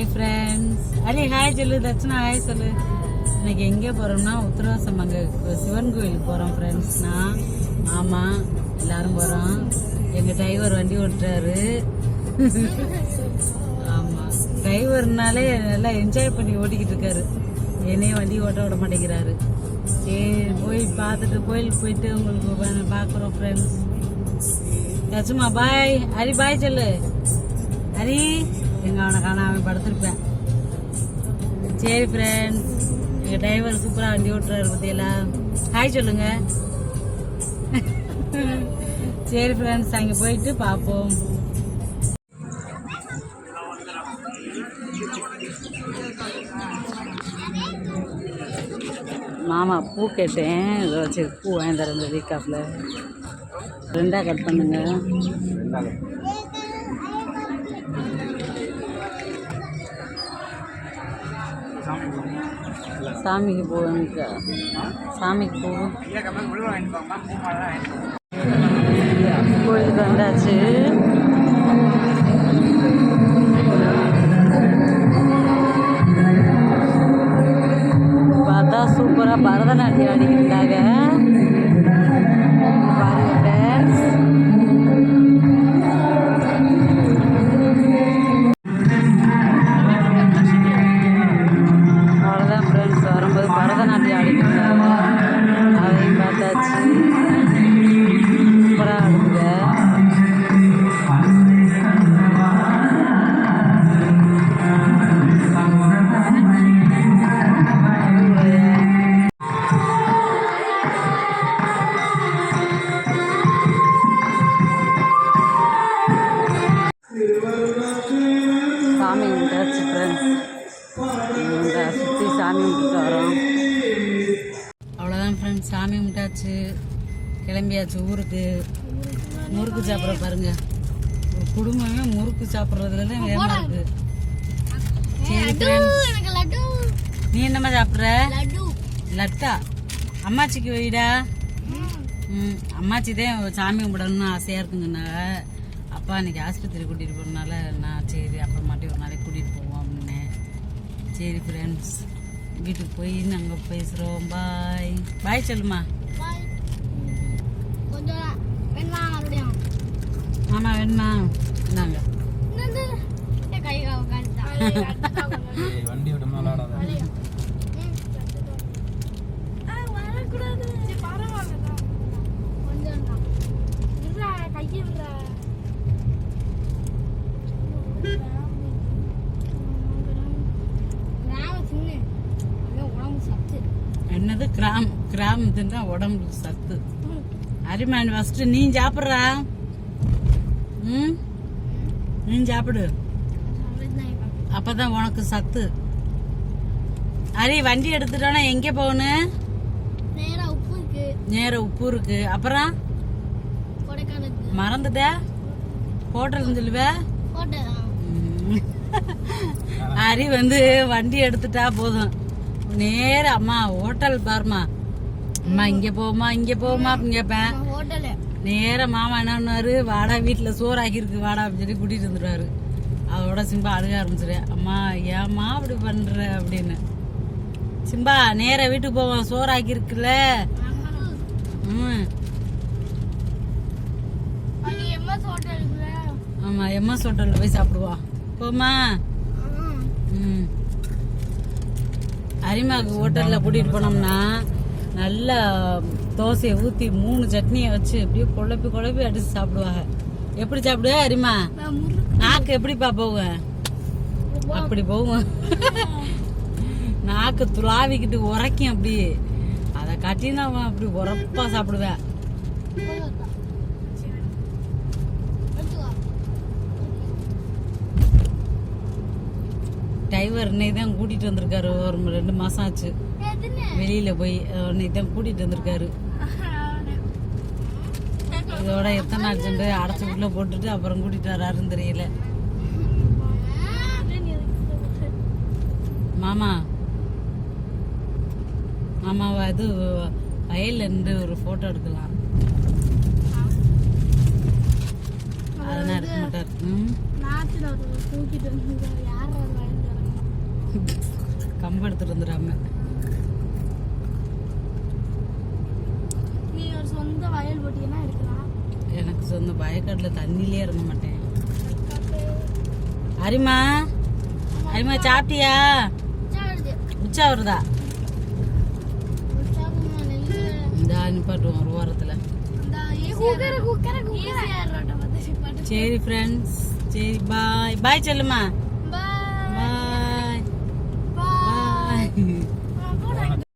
Hi friends அலி hi சொல்லு Dakshana hi சொல்லு இன்னைக்கு எங்கே போகிறோம்னா உத்தரவாசம் அங்கே சிவன் கோயிலுக்கு போகிறோம் ஃப்ரெண்ட்ஸ்னா ஆமாம் எல்லாரும் போகிறோம் எங்கள் டிரைவர் வண்டி ஓட்டுறாரு. ஆமாம் டிரைவர்னாலே நல்லா என்ஜாய் பண்ணி ஓட்டிக்கிட்டு இருக்காரு. என்னையும் வண்டி ஓட்ட விட மாட்டேங்கிறாரு. சரி போய் பார்த்துட்டு கோயிலுக்கு போயிட்டு உங்களுக்கு பார்க்குறோம் ஃப்ரெண்ட்ஸ் லட்சுமா பாய் ஹரி பாய் சொல்லு ஹரி எங்க அவனை காணாம படுத்திருப்பேன். சரி ஃப்ரெண்ட்ஸ் எங்கள் டிரைவர் சூப்பராக வண்டி ஓட்டுறாரு பற்றியெல்லாம் ஹாய் சொல்லுங்க. சரி ஃப்ரெண்ட்ஸ் அங்கே போயிட்டு பார்ப்போம் மாமா பூ கேட்டேன். இதை வச்சு பூ வாங்கி தரேன் இந்த வீக் ஆஃபில் ரெண்டாக கட் பண்ணுங்க. சாமிக்கு பூ சாமிக்கு பூ. கோயிலுக்கு வந்தாச்சு. சாமி கும்பிட்டாச்சு கிளம்பியாச்சு ஊருக்கு. முறுக்கு சாப்பிட்ற பாருங்க. ஒரு குடும்பமே முறுக்கு சாப்பிட்றதுல தான் வேகமாக இருக்கு. நீ என்னம்மா சாப்பிட்ற? லட்டு. அம்மாச்சிக்கு வைடா. ம் அம்மாச்சி தான் சாமி கும்பிடணும்னு ஆசையாக இருக்குங்கன்னாங்க அப்பா இன்னைக்கு ஆஸ்பத்திரி கூட்டிகிட்டு போகிறனால நான் சரி அப்புறமாட்டி ஒரு நாளைக்கு கூட்டிகிட்டு போவோம் அப்படின்னேன். சரி ஃப்ரெண்ட்ஸ் வீட்டுக்கு போய் நாங்கள் பேசுகிறோம் பாய் பாய் சொல்லுமா. ஆமாம் வேணுமா? இந்தாங்க. என்னது? என் கை காவு காலிட்டா. வண்டி விட்டு விளாடாத என்னது கிராம் கிராம் தின்றா உடம்புக்கு சத்து. அரிமான் ஃபஸ்ட்டு நீ சாப்பிட்றா? ம்? நீ சாப்பிடு. அப்பதான் உனக்கு சத்து. அரி வண்டி எடுத்துட்டோன்னா எங்கே போகணும் நேரா உப்பு இருக்கு. அப்புறம்? மறந்துட்ட? ஹோட்டல் சொல்லுவ. ஹரி வந்து வண்டி எடுத்துட்டா போதும். நேர அம்மா ஹோட்டல் பாருமா அம்மா இங்க போமா இங்க போமா அப்படின்னு கேட்பேன் நேர மாமா என்னன்னாரு வாடா வீட்டுல சோறு ஆக்கியிருக்கு வாடா அப்படின்னு சொல்லி கூட்டிட்டு வந்துடுவாரு அதோட சிம்பா அழுக ஆரம்பிச்சிரு. அம்மா ஏம்மா அப்படி பண்ற? அப்படின்னு. சிம்பா நேர வீட்டுக்கு போவோம் சோறு ஆக்கியிருக்குல்ல ம் ஆமா எம்எஸ் ஹோட்டல்ல போய் சாப்பிடுவா. போமா ம் அரிமாக்கு ஹோட்டல்ல கூட்டிட்டு போனோம்னா நல்லா தோசையை ஊற்றி மூணு சட்னியை வச்சு அப்படியே குழப்பி குழப்பி அடிச்சு சாப்பிடுவாங்க. எப்படி சாப்பிடுவ அரிமா? நாக்கு எப்படிப்பா போவேன் அப்படி போகும் நாக்கு துளாவிக்கிட்டு உரைக்கும் அப்படி. அதை காட்டி நான் அப்படி உரப்பா சாப்பிடுவேன். டிரைவர் இன்னைக்கு தான் கூட்டிட்டு வந்திருக்காரு. ஒரு ரெண்டு மாசம் ஆச்சு. வெளியில போய் இன்னைக்கு தான் கூட்டிட்டு வந்திருக்காரு. இதோட எத்தனை அர்ஜென்ட் அடைச்சி உள்ள போட்டுட்டு அப்புறம் கூட்டிட்டு வராருன்னு தெரியல. மாமா. மாமாவா இது வயல்ல இருந்து ஒரு போட்டோ எடுக்கலாம். அதெல்லாம் எடுக்க மாட்டார் ம் நாட்டுல ஒரு தூக்கிட்டு வந்து யார் வாழ்ந்துறா கம்பு எடுத்துட்டு வந்துடாம. நீ ஒரு சொந்த வயல் எடுக்கலாம் எனக்கு சொந்த வயக்காட்டில் தண்ணியிலே இறங்க மாட்டேன். அரிமா அரிமா சாப்பிட்டியா? உச்சா வருதா இந்த நிப்பாட்டுவோம் ஒரு வாரத்தில். சரி ஃப்ரெண்ட்ஸ் சரி பாய் பாய் சொல்லுமா. Hmm.